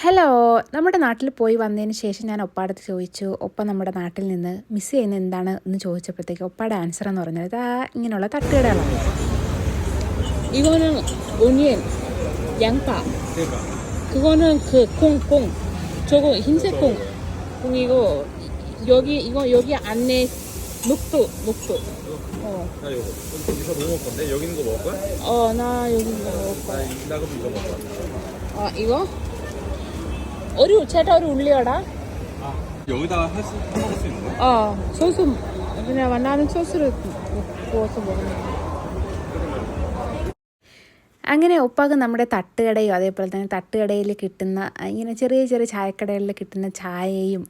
Hello നമ്മുടെ നാട്ടിൽ പോയി വന്നതിന് ശേഷം ഞാൻ ഒപ്പാടത്ത് ചോദിച്ചു ഒപ്പ നമ്മുടെ നാട്ടിൽ നിന്ന് മിസ് ചെയ്യുന്ന എന്താണ് എന്ന് ചോദിച്ചപ്പോഴത്തേക്ക് ഒപ്പാടെ ആൻസർ എന്ന് പറഞ്ഞത് ഇതാ ഇങ്ങനെയുള്ള തട്ടുകടകളാണ് 이거는 오니언, 양파. 그러니까 그거는 그 콩, 콩. 저거 흰색 콩. 콩이고 여기 이거 여기 안에 녹두, 녹두. 어, 나 이거 여기서 뭐 먹을 건데 여기 있는 거 먹을 거야? 어, 나 여기 이거 먹을 나, 거야. 이- 나 그럼 이거 먹을 거야. 아, 이거? ഒരു ചേട്ടാ ഒരു ഉള്ളിയോട ആ അങ്ങനെ ഒപ്പാകും നമ്മുടെ തട്ടുകടയും അതേപോലെ തന്നെ തട്ടുകടയിൽ കിട്ടുന്ന ഇങ്ങനെ ചെറിയ ചെറിയ ചായക്കടകളിൽ കിട്ടുന്ന ചായയും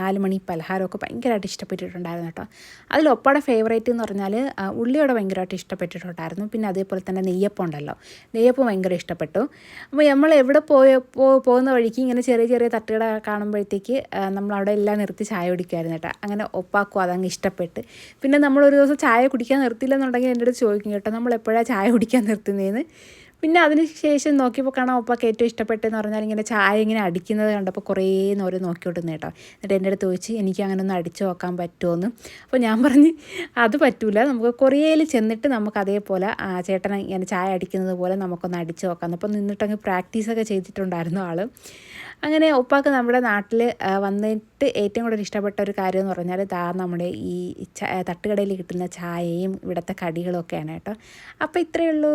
നാല് മണി പലഹാരമൊക്കെ ഭയങ്കരമായിട്ട് ഇഷ്ടപ്പെട്ടിട്ടുണ്ടായിരുന്നു കേട്ടോ. അതിൽ ഒപ്പയുടെ ഫേവറേറ്റ് എന്ന് പറഞ്ഞാൽ ഉള്ളിയോടെ ഭയങ്കരമായിട്ട് ഇഷ്ടപ്പെട്ടിട്ടുണ്ടായിരുന്നു. പിന്നെ അതേപോലെ തന്നെ നെയ്യപ്പം ഉണ്ടല്ലോ. നെയ്യപ്പം ഭയങ്കര ഇഷ്ടപ്പെട്ടു. അപ്പോൾ നമ്മൾ എവിടെ പോയ പോകുന്ന വഴിക്ക് ഇങ്ങനെ ചെറിയ ചെറിയ തട്ടുകട കാണുമ്പോഴത്തേക്ക് നമ്മൾ അവിടെ എല്ലാം നിർത്തി ചായ കുടിക്കുമായിരുന്നു കേട്ടോ. അങ്ങനെ ഒപ്പാക്കും അതങ്ങ് ഇഷ്ടപ്പെട്ട്. പിന്നെ നമ്മൾ ഒരു ദിവസം ചായ കുടിക്കാൻ നിർത്തിയില്ലെന്നുണ്ടെങ്കിൽ എന്റെ അടുത്ത് ചോദിക്കും കേട്ടോ നമ്മൾ എപ്പോഴാണ് ചായ കുടിക്കാൻ നിർത്തുന്നതെന്ന് പിന്നെ അതിന് ശേഷം നോക്കിയപ്പോൾ കാണാം ഒപ്പാക്ക് ഏറ്റവും ഇഷ്ടപ്പെട്ടെന്ന് പറഞ്ഞാൽ ഇങ്ങനെ ചായ ഇങ്ങനെ അടിക്കുന്നത് കണ്ടപ്പോൾ കുറേ നേരം നോക്കിക്കൊണ്ടിരുന്നു കേട്ടോ. എന്നിട്ട് എന്റെ അടുത്ത് ചോദിച്ച് എനിക്ക് അങ്ങനെ ഒന്ന് അടിച്ചു നോക്കാൻ പറ്റുമോയെന്ന് അപ്പോൾ ഞാൻ പറഞ്ഞ് അത് പറ്റൂല. നമുക്ക് കൊറിയയിൽ ചെന്നിട്ട് നമുക്ക് അതേപോലെ ചേട്ടൻ ഇങ്ങനെ ചായ അടിക്കുന്നത് പോലെ നമുക്കൊന്ന് അടിച്ചു നോക്കാം അപ്പോൾ നിന്നിട്ടങ്ങ് പ്രാക്ടീസൊക്കെ ചെയ്തിട്ടുണ്ടായിരുന്നു ആൾ അങ്ങനെ ഒപ്പാക്ക് നമ്മുടെ നാട്ടിൽ വന്നിട്ട് ഏറ്റവും കൂടുതൽ ഇഷ്ടപ്പെട്ട ഒരു കാര്യം എന്ന് പറഞ്ഞാൽ ദാ നമ്മുടെ ഈ തട്ടുകടയിൽ കിട്ടുന്ന ചായയും ഇവിടുത്തെ കടികളൊക്കെയാണ് കേട്ടോ. അപ്പോൾ ഇത്രയേ ഉള്ളൂ.